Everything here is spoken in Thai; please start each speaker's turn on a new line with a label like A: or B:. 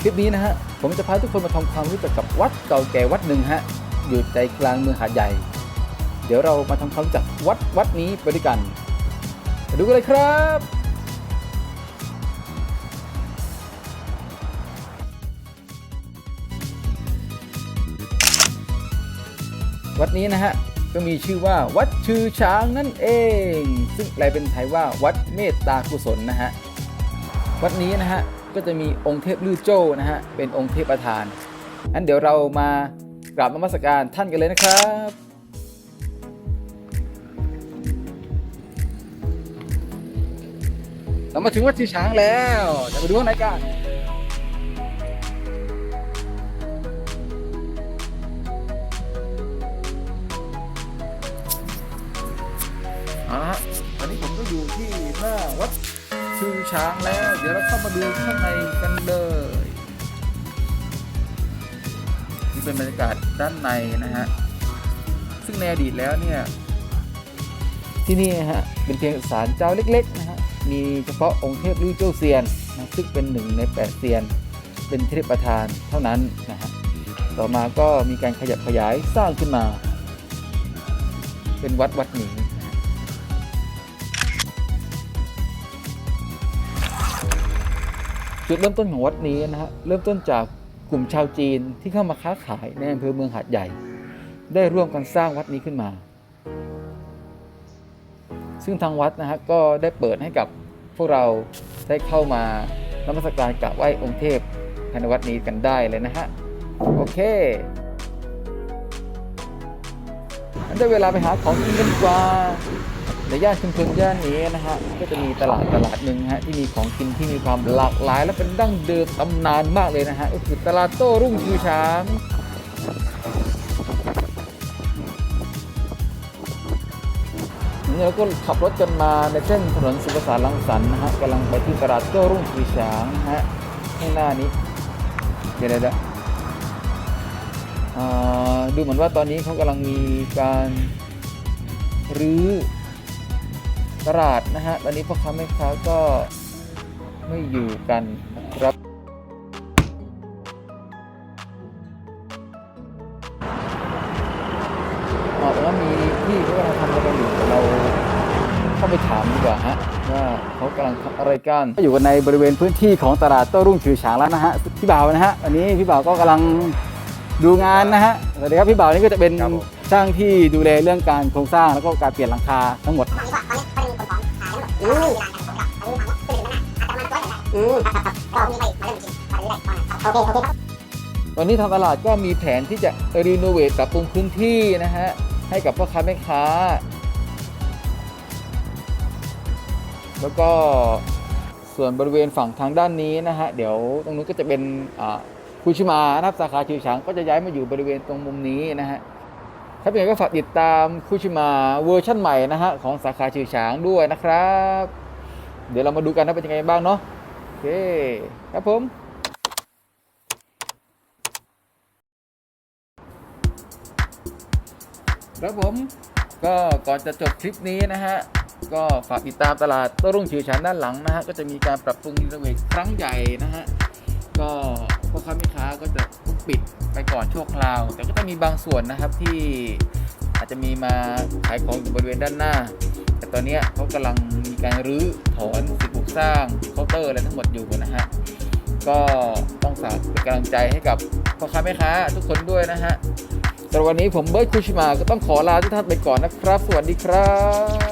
A: คลิปนี้นะฮะผมจะพาทุกคนมาทำความรู้จักกับวัดเก่าแก่วัดหนึ่งฮะอยู่ใจกลางเมืองหาดใหญ่ เดี๋ยวเรามาทำความรู้จักวัดวัดนี้ไปด้วยกันไปดูกันเลยครับ วัดนี้นะฮะก็มีชื่อว่าวัดชื่อช้างนั่นเอง ซึ่งแปลเป็นไทยว่าวัดเมตตากุศลนะฮะวัดนี้นะฮะ ก็จะมีองค์เทพลื่อโจ้นะฮะเป็นองค์เทพประธานงั้นเดี๋ยวเรามากราบนมัสการท่านกันเลยนะครับเรามาถึงวัดชื่อช้างแล้วจะไปดูข้างในกันอาละฮะตอนนี้ผมก็อยู่ที่หน้าวัด ชื่อช้างแล้ว เดี๋ยวเราเข้ามาดูข้างในกันเลยนี่เป็นบรรยากาศด้านในนะฮะซึ่งในอดีตแล้วเนี่ย ที่นี่นะฮะเป็นเพียงศาลเจ้าเล็ก ๆ นะฮะมีเฉพาะองค์เทพลี่เจ้าเซียนนะซึ่งเป็นหนึ่งในแปดเซียน เป็นเทพประธานเท่านั้นนะฮะต่อมาก็มีการขยับขยายสร้างขึ้นมา เป็นวัดวัดหนี้นะ จุดเริ่มต้นของวัดนี้นะฮะเริ่มต้นจากกลุ่มชาวจีนที่เข้ามาค้าขายในอำเภอเมืองหาดใหญ่ ได้ร่วมกันสร้างวัดนี้ขึ้นมา ซึ่งทางวัดนะฮะก็ได้เปิดให้กับพวกเราได้เข้ามานมัสการกราบไหว้องค์เทพภายในวัดนี้กันได้เลยนะฮะโอเคงั้นได้เวลาไปหาของกินกันดีกว่า ในย่านชุมชนย่านนี้นะฮะก็จะมีตลาดตลาดหนึ่งฮะที่มีของกินที่มีความหลากหลาย และเป็นดั้งเดิมตำนานมากเลยนะฮะก็คือตลาดโต้รุ่งชือช้างนี่เราก็ขับรถกันมาในเส้นถนนสุภาษาลังสรรค์นะฮะกำลังไปที่ตลาดโต้รุ่งสีฉางนะฮะข้างหน้านี้เดี๋ยวเดี๋ยวเดี๋ยวดูเหมือนว่าตอนนี้เขากำลังมีการรื้อ ตลาดนะฮะตอนนี้พ่อค้าแม่ค้าก็ไม่อยู่กันนะครับอ๋อแต่ว่ามีพี่เขากำลังทำอะไรกันอยู่เดี๋ยวเราเข้าไปถามดีกว่าฮะว่าเขากำลังทำอะไรกันก็อยู่กันในบริเวณพื้นที่ของตลาดโต้รุ่งฉือฉางแล้วนะฮะพี่บ่าวนะฮะวันนี้พี่บ่าวก็กำลังดูงานนะฮะสวัสดีครับพี่บ่าวนี่ก็จะเป็น
B: ครับผม
A: ช่างที่ดูแลเรื่องการโครงสร้างแล้วก็การเปลี่ยนหลังคาทั้งหมด
C: อืมอืมก็มีไปมาเริ่มชิมมาเรื่อยๆโอเคโอเค
A: ตอนนี้ทางตลาดก็มีแผนที่จะรีโนเวทปรับปรุงพื้นที่นะฮะ ให้กับพ่อค้าแม่ค้า แล้วก็ส่วนบริเวณฝั่งทางด้านนี้นะฮะ เดี๋ยวตรงนู้นก็จะเป็นคุชิมานะครับสาขาชิวฉางก็จะย้ายมาอยู่บริเวณตรงมุมนี้นะฮะ ถ้าเป็นก็ฝากติดตามคุชิมาเวอร์ชั่นใหม่นะฮะของสาขาชิวฉางด้วยนะครับ เดี๋ยวเรามาดูกันนะเป็นยังไงบ้างเนาะโอเคครับผมครับผมก็ก่อนจะจบคลิปนี้นะฮะ ก็ฝากติดตามตลาดโต้รุ่งชื่อฉานด้านหลังนะฮะ ก็จะมีการปรับปรุงรีโนเวทครั้งใหญ่นะฮะ ปิดไปก่อนชั่วคราว แต่ก็จะมีบางส่วนนะครับที่อาจจะมีมาขายของอยู่บริเวณด้านหน้า แต่ตอนนี้เขากำลังมีการรื้อถอนสิ่งปลูกสร้างเคาน์เตอร์อะไรทั้งหมดอยู่นะฮะก็ต้องฝากเป็นกำลังใจให้กับพ่อค้าแม่ค้าทุกคนด้วยนะฮะสำหรับวันนี้ผมเบิร์ดคุชิมาก็ต้องขอลาทุกท่านไปก่อนนะครับ สวัสดีครับ